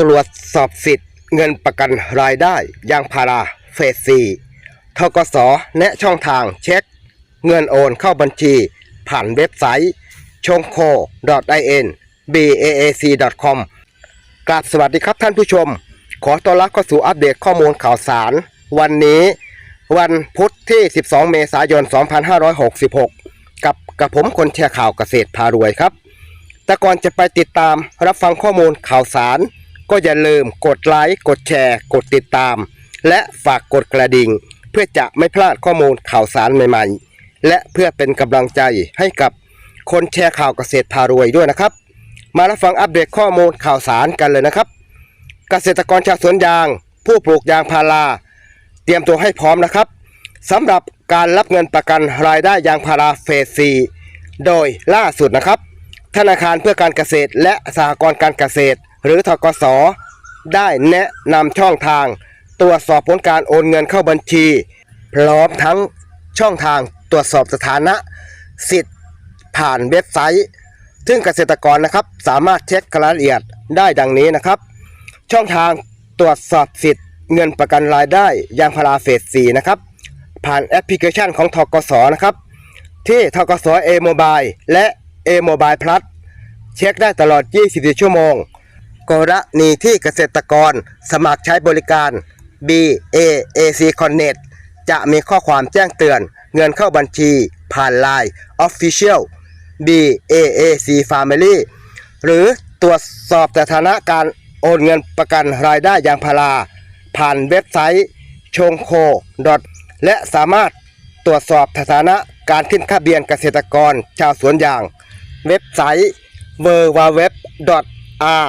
ตรวจสอบสิทธิ์ เงินประกันรายได้ยางพาราเฟสซีทกสแนะช่องทางเช็ค เงินโอนเข้าบัญชี ผ่านเว็บไซต์ ชงโค .in baac.com กราบสวัสดีครับท่านผู้ชม ขอต้อนรับเข้าสู่อัปเดตข้อมูลข่าวสาร วันนี้ วันพุธที่ 12 เมษายน 2566 กับกับผมคนแชร์ข่าวเกษตรพารวยครับ แต่ก่อนจะไปติดตามรับฟังข้อมูลข่าวสาร ก็อย่าลืมกดไลค์กดแชร์ กดติดตาม และฝากกดกระดิ่ง เพื่อจะไม่พลาดข้อมูลข่าวสารใหม่ๆ และเพื่อเป็นกำลังใจให้กับคนแชร์ข่าวเกษตรพารวยด้วยนะครับ มารับฟังอัปเดตข้อมูลข่าวสารกันเลยนะครับ เกษตรกรชาวสวนยาง ผู้ปลูกยางพารา เตรียมตัวให้พร้อมนะครับสำหรับการรับเงินประกันรายได้ยางพาราเฟสซีโดยล่าสุดนะครับ ธนาคารเพื่อการเกษตรและสหกรณ์การเกษตร หรือทกสได้แนะนำช่องทาง ตรวจสอบผลการโอนเงินเข้าบัญชี พร้อมทั้งช่องทางตรวจสอบสถานะ สิทธิ์ผ่านเว็บไซต์ ซึ่งเกษตรกรนะครับสามารถเช็ครายละเอียดได้ดังนี้นะครับ ช่องทางตรวจสอบสิทธิ์เงินประกันรายได้ยางพาราเฟสสีนะครับ ผ่านแอปพลิเคชันของทกสนะครับ ที่ทกสเอโมบายและ A Mobile Plus เช็คได้ตลอด 24 ชั่วโมง กรณีที่เกษตรกรสมัครใช้บริการ BAAC Connect จะมีข้อความแจ้งเตือนเงินเข้าบัญชีผ่าน Line Official BAAC Family หรือตรวจสอบสถานะการโอนเงินประกันรายได้ยางพารา ผ่านเว็บไซต์ชงโคและสามารถตรวจสอบสถานะการขึ้นทะเบียนเกษตรกรชาวสวนยาง เว็บไซต์ w w w r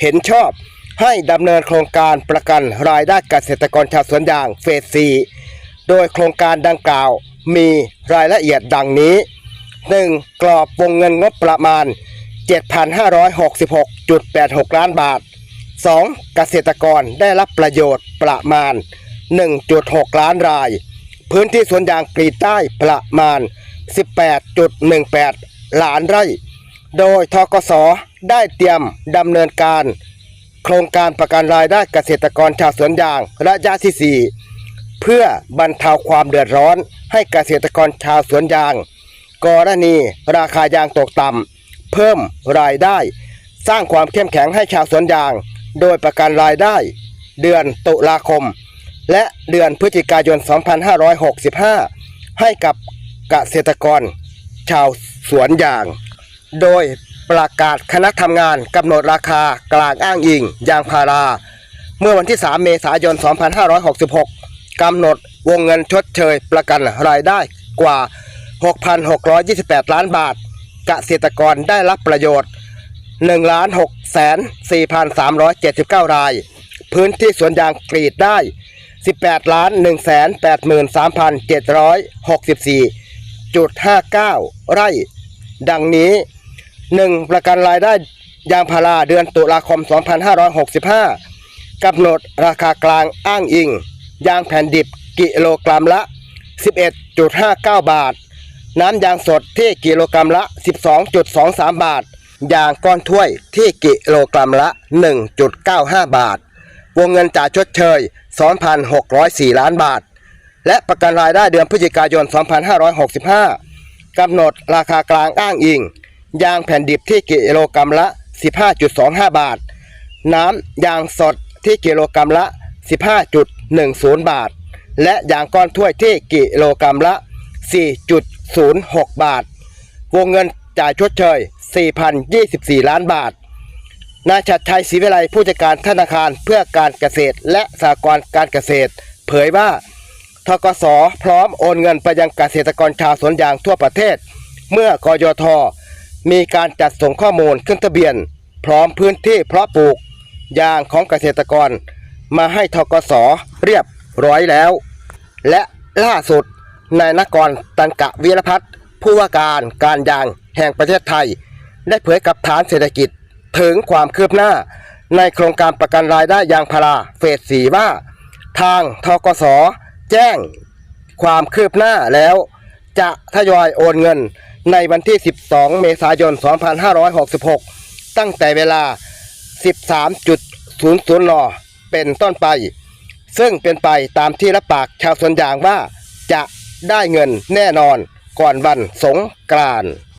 เห็นชอบให้ดำเนินโครงการประกันรายได้เกษตรกรชาวสวนยางเฟสซีโดยโครงการดังกล่าวมีรายละเอียดดังนี้ 1. กรอบวงเงินงบประมาณ 7,566.86 ล้านบาท 2. เกษตรกรได้รับประโยชน์ประมาณ 1.6 ล้านราย พื้นที่สวนยางกรีดใต้ประมาณ 18.18 ล้านไร่ โดยทกสได้เตรียมดำเนินการ โครงการประกันรายได้เกษตรกรชาวสวนยางระยะที่ 4 เพื่อบรรเทาความเดือดร้อนให้เกษตรกรชาวสวนยางกรณีราคายางตกต่ำเพิ่มรายได้ สร้างความเข้มแข็งให้ชาวสวนยาง โดยประกันรายได้ เดือนตุลาคม และเดือนพฤศจิกายน 2565 ให้กับเกษตรกรชาวสวนยาง โดยประกาศคณะทำงานกำหนดราคากลางอ้างอิง ยางพารา เมื่อวันที่ 3 เมษายน 2566 กำหนดวงเงินชดเชยประกันรายได้กว่า 6,628 ล้านบาท เกษตรกรได้รับประโยชน์ 1,643,79 ราย พื้นที่สวนยางกรีดได้ 18 ล้าน 183,764.59 ไร่ ดังนี้ 1. ประกันรายได้ยางพาราเดือนตุลาคม 2565กำหนดราคากลางอ้างอิง ยางแผ่นดิบกิโลกรัมละ 11.59 บาท น้ำยางสดที่กิโลกรัมละ 12.23 บาท ยางก้อนถ้วยที่กิโลกรัมละ 1.95 บาท วงเงินจ่ายชดเชย 2,604 ล้านบาท และประกันรายได้เดือนพฤศจิกายน 2565กำหนดราคากลางอ้างอิง ยางแผ่นดิบที่กิโลกรัมละ 15.25 บาท น้ำยางสดที่กิโลกรัมละ 15.10 บาท และยางก้อนถ้วยที่กิโลกรัมละ 4.06 บาท วงเงินจ่ายชดเชย 4,024 ล้านบาท นายชัดชัยศรีวิไลผู้จัดการธนาคารเพื่อการเกษตรและสหกรณ์การเกษตร เผยว่าทกสพร้อมโอนเงินไปยังเกษตรกรชาวสวนยางทั่วประเทศ เมื่อกยท มีการจัดส่งข้อมูลขึ้นทะเบียน พร้อมพื้นที่เพาะปลูกยางของเกษตรกร มาให้ทกสเรียบร้อยแล้ว และล่าสุดนายนกรตันกะวีรพัฒน์ผู้ว่าการการยางแห่งประเทศไทย ได้เผยกับฐานเศรษฐกิจถึงความคืบหน้า ในโครงการประกันรายได้ยางพาราเฟสสีว่า ทางทกสแจ้งความคืบหน้าแล้ว จะทยอยโอนเงิน ในวันที่ 12 เมษายน 2566 ตั้งแต่เวลา 13.00 น เป็นต้นไป ซึ่งเป็นไปตามที่รับปากชาวสวนยางว่าจะได้เงินแน่นอนก่อนวันสงกรานต์